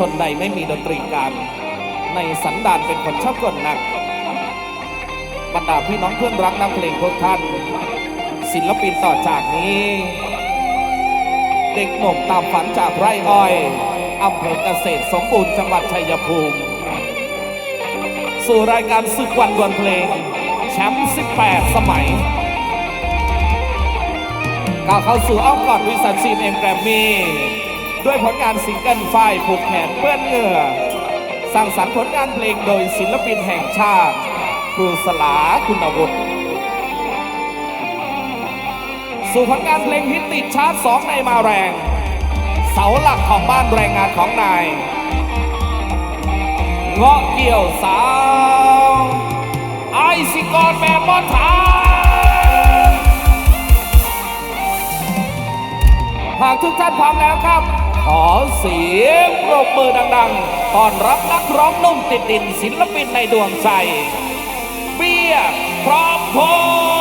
ชนใดไม่มีดนตรีการ ในสันดานเป็นคนชอบกลหนัก บรรดาพี่น้องเพื่อนรักนักเพลงทุกท่าน ศิลปินต่อจากนี้ เด็กหนุ่มตามฝันจากไร่อ้อยอำเภอเกษตรสมบูรณ์จังหวัดชัยภูมิ สู่รายการศึกวันดวลเพลง แชมป์ 18 สมัยก้าวเข้าสู่อ้อมกอดวิสันซีนเอ็มแกรมมี่ ด้วยผลงานซิงเกิลฝ้ายผูกแขนเปื้อนเหงื่อสร้างสรรค์ผลงานเพลงโดยศิลปินแห่งชาติ ครูสลาคุณวุฒิสู่ผลงานเพลงฮิตติดชาร์ตสองในมาแรง เสาหลักของบ้านแรงงานของนายเงาะเกี่ยวสาวไอซิกอนแมมมอนทาหากทุกท่านพร้อมแล้วครับ ขอเสียงปรบมือดังๆ ต้อนรับนักร้องนุ่มติดดินศิลปินในดวงใจ เบียร์พร้อมพง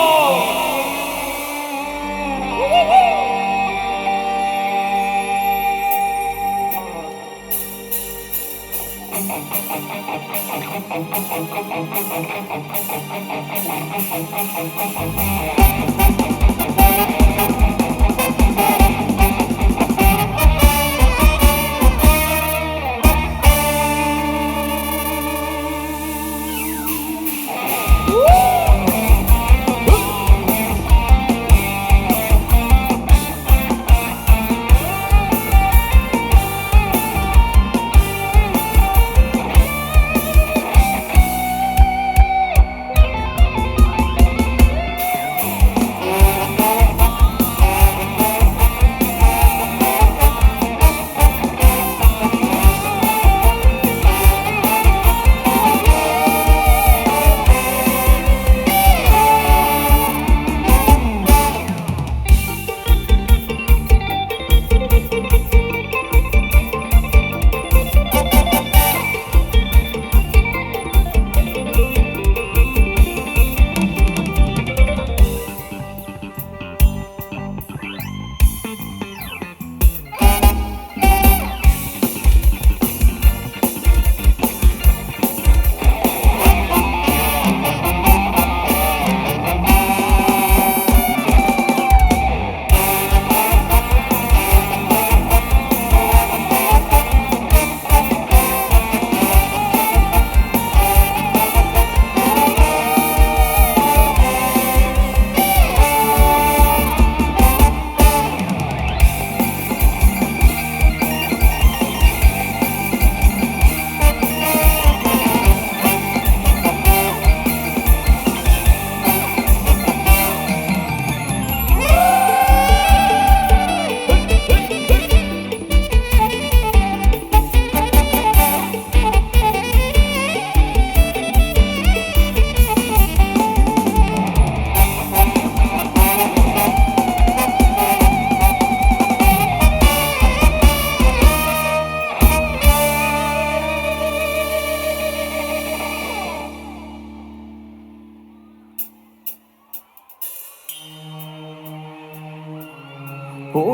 สวัส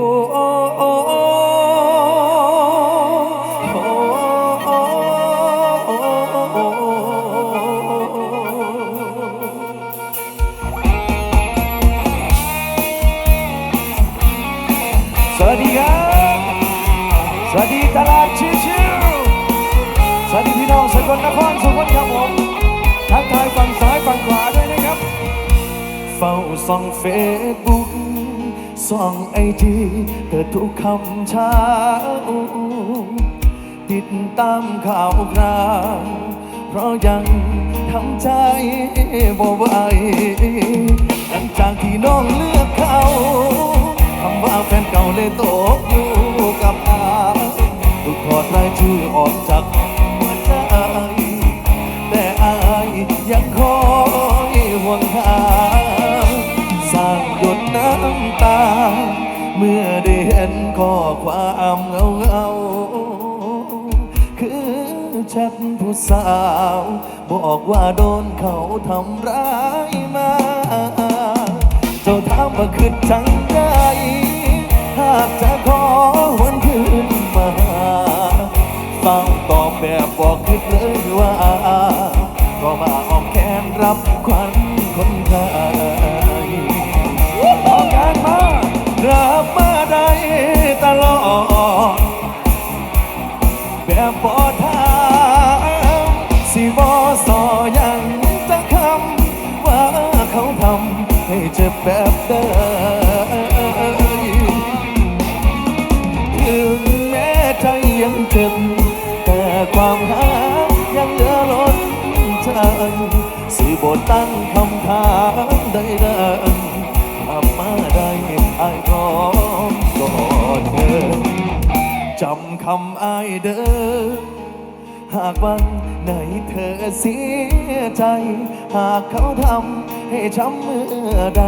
ดีครับ สวัสดีตลาดชิวๆสวัสดีพี่น้องสกลนครสุพรรณครับผมทักทายฝั่งซ้ายฝั่งขวาด้วยนะครับ เฝ้าส่องเฟซบุ๊ก ส่องไอจีเกิดทุกคำเช้า ติดตามข่าวคราวเพราะยังทำใจบ่ไหวหลังจากที่น้องเลือกเขาคำว่าแฟนเก่าเลยตกอยู่กับอาถูกถอดรายชื่อออกจากหัวใจแต่อายยังคอยห่วงหาำตา เมื่อได้เห็นข้อความเงาเงาๆคือแชทผู้สาว บอกว่าโดนเขาทำร้ายมา เจ้าถามว่าคือจังใดหากจะขอวันคืนมาฟังตอบแบบบอกคิดเลยว่า ก็มาออกแขนรับควันคนไทย ให้เจ็บแบบเดิมถึงแม้ใจยังเจ็บแต่ความหักยังเหลือล้นใจสิบตั้งคำถามใดๆทำมาได้ไอ้ายพร้อมก็เธอจำคำอายเด้อหากวันไหนเธอเสียใจ หากเขาทำ ช้ำเมื่อใด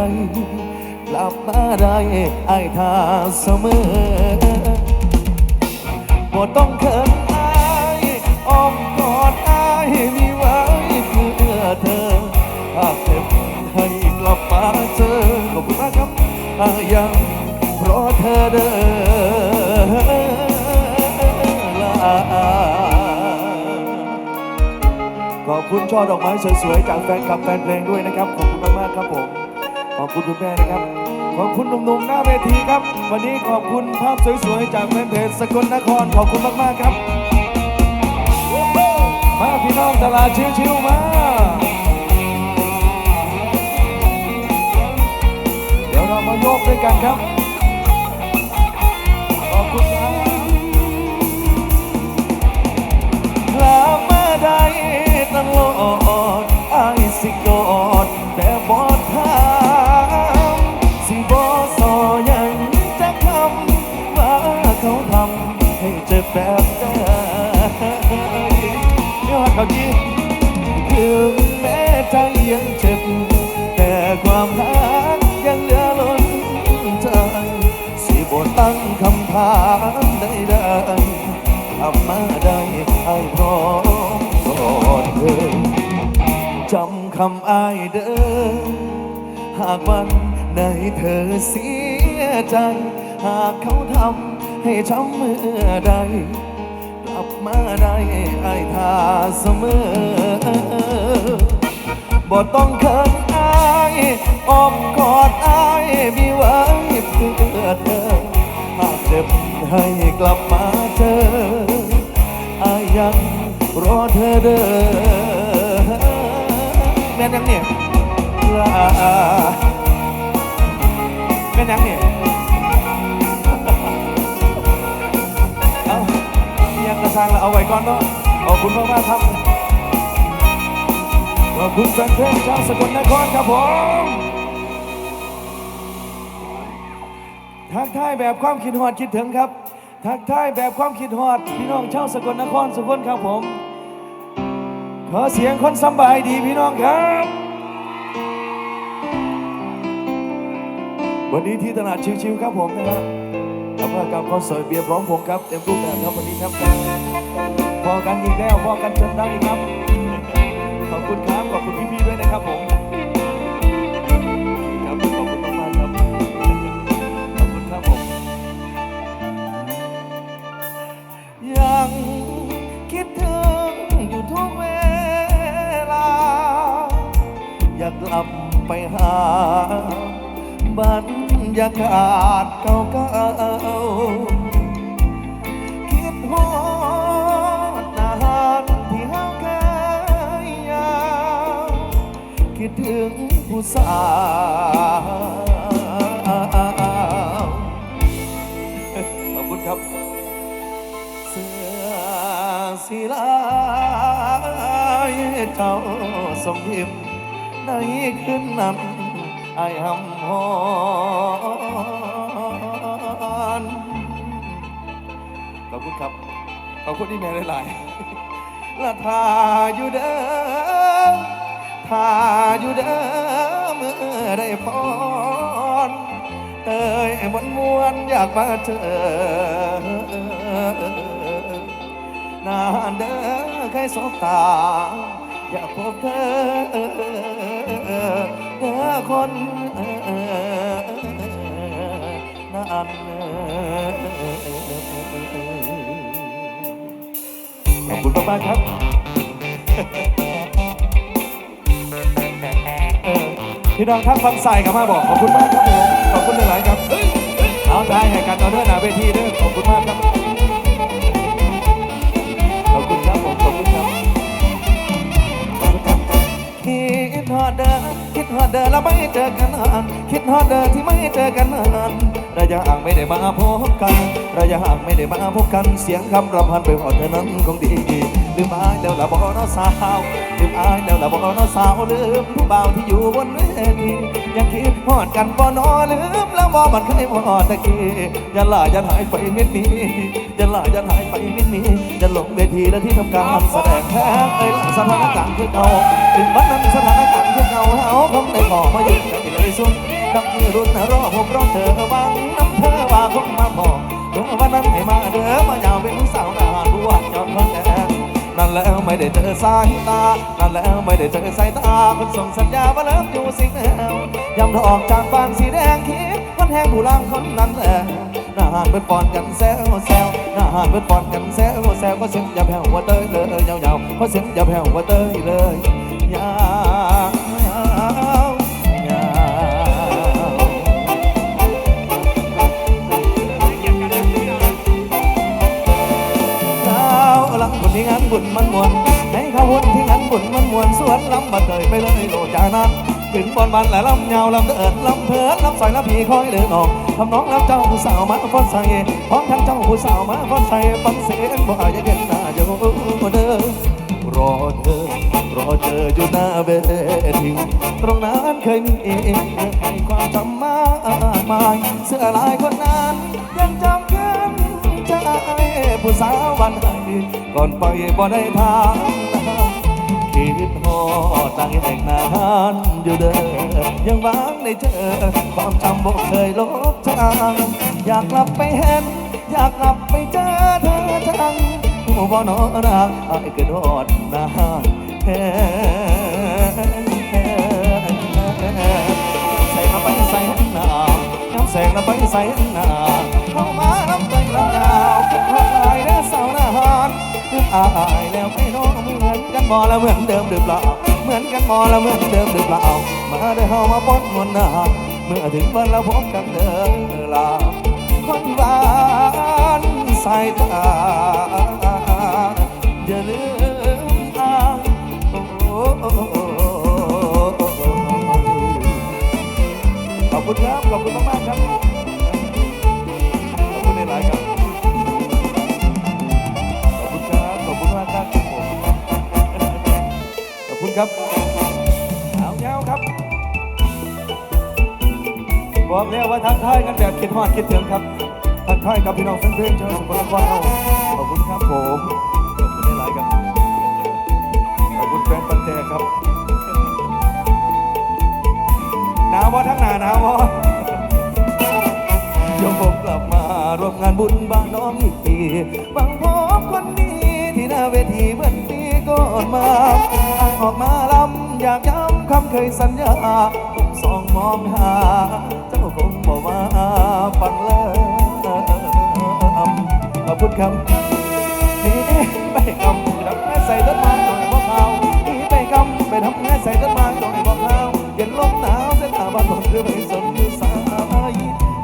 กลับมาได้อายท่าเสมอบ่ต้องเขินอายอ้อมกอดอายมีไว้เพื่อเธอหากเจ็บให้กลับมาเจอขอบคุณมากครับอายังเพราะเธอเด้อ ขอบคุณช่อดอกไม้สวยๆจากแฟนคลับแฟนเพลงด้วยนะครับ ขอบคุณมากๆครับผม ขอบคุณคุณแม่นะครับ ขอบคุณหนุ่มๆหน้าเวทีครับ วันนี้ขอบคุณภาพสวยๆจากแฟนเพจสกลนคร ขอบคุณมากๆครับ มาพี่น้องตลาดชิวๆมาเดี๋ยวเรามาโยกด้วยกันครับ ขอบคุณ ตลอดไอ้ายสิกอดแต่บอดทามสิบอสอยังจะคำว่าเขาทำให้เจ็บแบบใดิมเดี๋ยวเขาดีถึงแม้ใจยังเจ็บ คำอายเด้อหากวันไหนเธอเสียใจ หากเขาทำให้ช้ำเมื่อใด กลับมาได้ไอ้ายท่าเสมอบ่ต้องเขินอายอ้อมกอดอายมีไว้เพื่อเธอ หากเจ็บให้กลับมาเจออายยังรอเธอเด้อ ลาแม่นยังเนี่ยเอายังกระซังแล้วเอาไว้ก่อนเนาะขอบคุณมากมากครับขอบคุณแฟนเพลงชาวสกลนครครับผมทักทายแบบความคิดฮอดคิดถึงครับทักทายแบบความคิดฮอดพี่น้องชาวสกลนครสุกลครับผม ขอเสียงคนสบายดีพี่น้องครับ วันนี้ที่ตลาดชิวๆครับผมนะฮะแล้วก็กับคอนเสิร์ตเบียร์ร้องษ์ครับเต็มรูปแบบครับวันนี้ครับพอกันอีกแล้วพอกันจนได้ครับ ขอบคุณครับขอบคุณพี่ๆด้วยนะครับผมครับขอบคุณมากๆครับขอบคุณครับผมยังคิดถึงอยู่ทุกเวลา อยากกลับไปหา บรรยากาศเก่าๆคิดฮอดนานที่ห่างไกลยาวคิดถึงผู้สาวขอบคุณครับเสื้อสีลายเจ้าสมยิ้มในคืนนั้นไอายหำ หอนขอบคุณครับ ขอบคุณที่แม่หลายๆละทาอยู่เด้อทาอยู่เด้อเมื่อได้พรเอ้ยมวนมวนๆอยากมาเจอนานเด้อเคยสบตา อยากพบเธอเด้อคน ขอบคุณมากๆครับพี่น้องทั้งฟังใส่กับมาบอกขอบคุณมากครับผมขอบคุณหลายๆครับเอาได้ให้กันเอาเด้อหนาเวทีเด้อขอบคุณมากครับขอบคุณครับผมขอบคุณครับขอบคุณครับคิดฮอดเด้อคิดฮอดเด้อแล้วไม่เจอกันนานคิดฮอดเด้อที่ไม่เจอกันนาน ระยะห่างไม่ได้มาพบกัน ระยะห่างไม่ได้มาพบกัน เสียงคำรำพันไปหอดเธอนั้นคงดีลืมอายแล้วละบอน้อสาวลืมอายแล้วละบอน้อสาวลืมผู้บ่าวที่อยู่บนเวทียังคิดฮอดกันบ่นอลืมแล้วบ่มันเคยฮอดตะกี้อย่าล่าอย่าหายไปนิดนี้อย่าล่าอย่าหายไปนิดนี้อย่าหลงเวทีและที่ทำการแสดงแพ้เอ้ยสถานการณ์คือเก่าถึงวันนั้นสถานการณ์คือเก่าเฮาคงได้บอกมาอยู่กันเลยสุด ดังที่รุ่นรอผมรอเธอวังน้ำเธอว่าคงมาบอกเมื่อวันนั้นให้มาเด้อมายาวเป็นสาวนาบัวยอนคนแดงนั่นแล้วไม่ได้เจอสายตา นั่นแล้วไม่ได้เจอสายตาคนส่งสัญญาว่าเลิฟอยู่สิ่งแนวยำเธอออกจากฟางสีแดงคิดคนแห้งผู้ล่างคนนั้นแหละหน้าหานเป็นปอนกันแซวแซวหน้าหานเป็นปอนกันแซวแซวก็เสียงอย่าแผ่วว่าเต้ยเลยยาวๆก็เสียงอย่าแผ่วว่าเต้ยเลยยา บุญมันมวนในข้าวบุญที่งานบุญมันมวนสวนลำบัดเคยไปเลยโลจานั้นถึงบอนบันและลำยาวลำเดินลำเพลินลำใส่ลำพีคอยเดินออกทำน้องรับเจ้าผู้สาวมาฟ้อนใส่พร้อมทั้งเจ้าผู้สาวมาฟ้อนใส่ฟังเสียงบ่อาจจะเกินหน้าอยู่เดิมรอเธอรอเจออยู่หน้าเวทีตรงนั้นเคยมีเองให้ความจำมากมายเสื้อลายคนนั้นยังจำกันใจผู้สาววันไหน ก่อนไปบ่ได้ทางคิดฮอดตั้งแห่งนานอยู่เด้อยังหวังได้เจอความจำบ่เคยลบจางอยากกลับไปเห็น อยากกลับไปเจอเธอจังผู้บ่นอรักไอ้ายเกิดดนานแท้ใส่มาไปใส่หน้าย้ำแสงแล้วไปใส่หน้า อายแล้วไม่น้องเหมือนกันบ่แล้วเหมือนเดิมหรือเปล่าเหมือนกันบ่แล้วเหมือนเดิมหรือเปล่ามาได้เฮามาปนมวนหน้าเมื่อถึงวันเราพบกันเด้อลาคนหวานสายตาอย่าลืมอายโอ้ขอบคุณครับ ขอบคุณมากๆครับ ครับเอาเงาครับบอกแล้วว่าทักทายกันแบบคิดฮอดคิดถึงครับทักทายกับพี่น้องแฟนเพลงชาวสมุทรสาครเราขอบคุณครับผมขอบคุณหลายๆครับขอบคุณแฟนปันแจครับหนาวบ่ทั้งหนาหนาวบ่ยกผมกลับมาร่วมงานบุญบ้านน้องอีกทีบังพบคนดีที่หน้าเวทีเหมือนปีก่อนมา ออกมาลำอยากย้ำคำเคยสัญญาผมสองมองหา เจ้าคงบอกว่าฟังเลยขอบคุณครับนี่ไปกำทำงานใส่ต้นไม้หน่อยพวกเขานี่ไปกำไปทำงานใส่ต้นไม้หน่อยพวกเขาเย็นลมหนาวเส้นทางบ้านผมคือไปสนอยู่สาย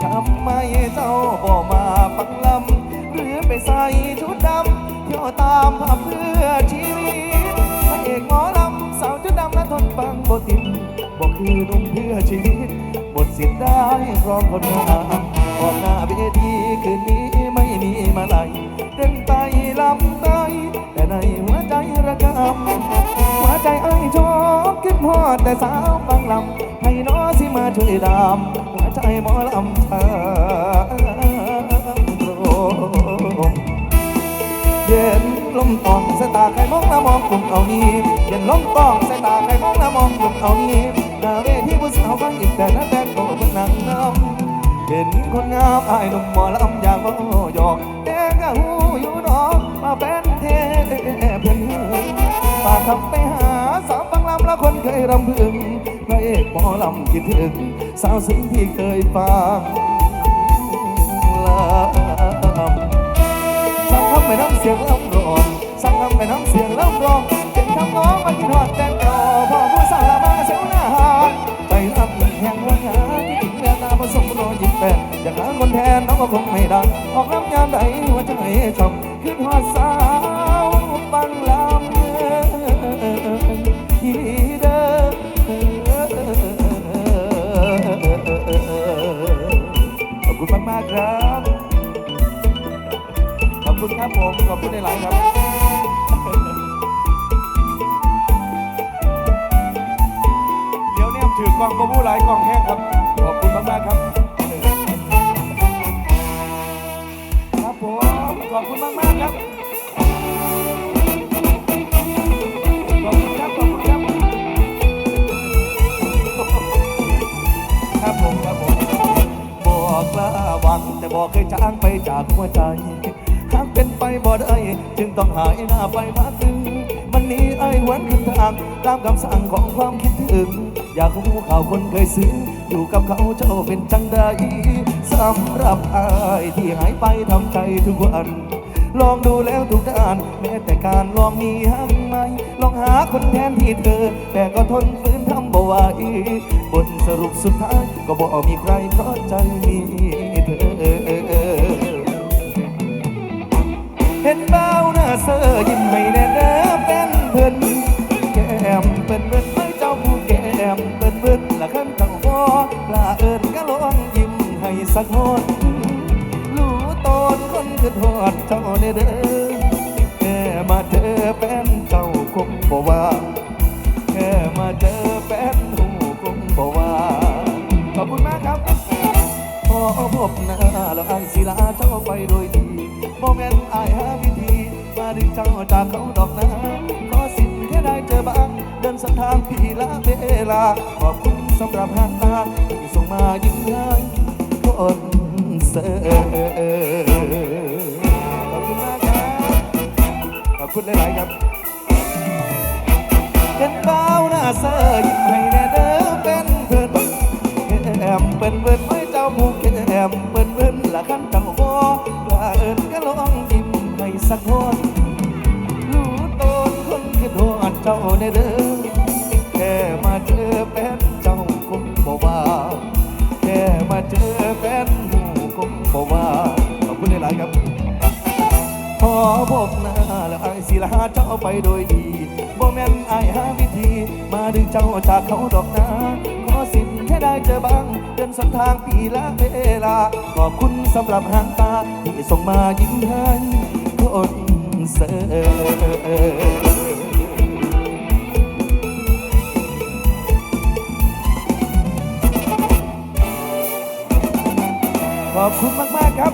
ทำไมเจ้าบ่มาฟังลำหรือไปใส่ชุดดำเที่ยวตามภาเพื่อชี ร้อมคนงามออกหน้าเวทีคืนนี้ไม่มีมาลัยเดินไปลำไปแต่ในหัวใจระกำหัวใจไอ้ชอบคิดฮอดแต่สาวฟังลำให้น้อสิมาช่วยดามหัวใจหมอลำเธอเย็นลมตองสายตาใครมองแล้วมองกลุ่มเอานี้เย็นลมตองสายตาใครมองแล้วมองกลุ่มเอานี้หน้าเวทีผู้สาวฟังอีกแต่หน้าแต คนงามอายหนุ่มหมอลำอยากมาหยอกแต่ก็หูอยู่ดอกมาเป็นเทเพื่อนฝากคำไปหาสาวฟังลำแล้วคนเคยรำพึงพระเอกหมอลำคิดถึง สาวซึ้งที่เคยฟังสั่งคำไปน้ำเสียงลำร้องสั่งคำไปน้ำเสียงลำร้องเป็นคำน้องมากินหอดแตงกอพ่อผู้สั่งละมาเสียวหน้าหาไปรับแห่งวันงาที่ถึงแม่ตาผสมรอยยิ้มแปด อยากหาคนแทนน้องก็คงไม่ได้ออกน้ำยามใดหัวใจช่ำขึ้นหอดสา ผมครับผมบอกลาหวังแต่บอกเคยจางไปจากหัวใจหากเป็นไปบ่ได้จึงต้องหายหน้าไปมาถึงมันนี้ไอ้หวันขึ้นทางตามคำสั่งของความคิดถึง อยากรู้ข่าวคนเคยซื้อ อยู่กับเขาเจ้าเป็นจังใดสำหรับไอ้ที่หายไปทำใจทุกวันลองดูแล้วทุกด้าน แม้แต่การลองมีหักไหมลองหาคนแทนที่เธอ แต่ก็ทนฝืน บ่ไหวบทสรุปสุดท้าย ก็บอกมีใครเพราะใจมีเธอเห็นเบ้าหน้าเซอร์ยิ้มไม่แน่เด้อเป็นเพิ่นแก้มเป็นเพิ่นให้เจ้าผู้แก้มเป็นเพิ่นละขันเจ้าบ่ลาเอิญก็ลองยิ้มให้สักหัว เจ้าจากเขาดอกนะขอสิ่งแค่ได้เจอบ้าง เดินสันทางพี่ละเวลา ขอบคุณสำหรับหางตาที่ส่งมายิ้มให้คนเสิร์ขอบคุณมากครับขอบคุณหลาย ๆ ครับเห็นเบ้าหน้าเซอร์ยิ้มให้แน่เด้อเป็นเพื่อนแอมเป็นเพื่อนไม่เจ้าผู้แอมเป็นเพื่อนละขั้นเจ้าบ่ละเอิญก็ลองยิ้มให้สักคน ตนคนคือโทษเจ้าแน่เด้อแค่มาเจอแฟนเจ้าคงบ่ว่าแค่มาเจอแฟนหูคงบ่ว่าขอบคุณหลายๆครับ พอพบหน้าแล้วไอ้ายสิลาเจ้าไปโดยดีบ่แม่นไอ้หาวิธี มาดึงเจ้าจากเขาดอกนาขอสิ่งแค่ได้เจอบ้าง เดินสันทางปีละเวลา ขอบคุณสำหรับหางตาที่ส่งมายิ้มให้คนเอบคุณมาก ๆ ครับ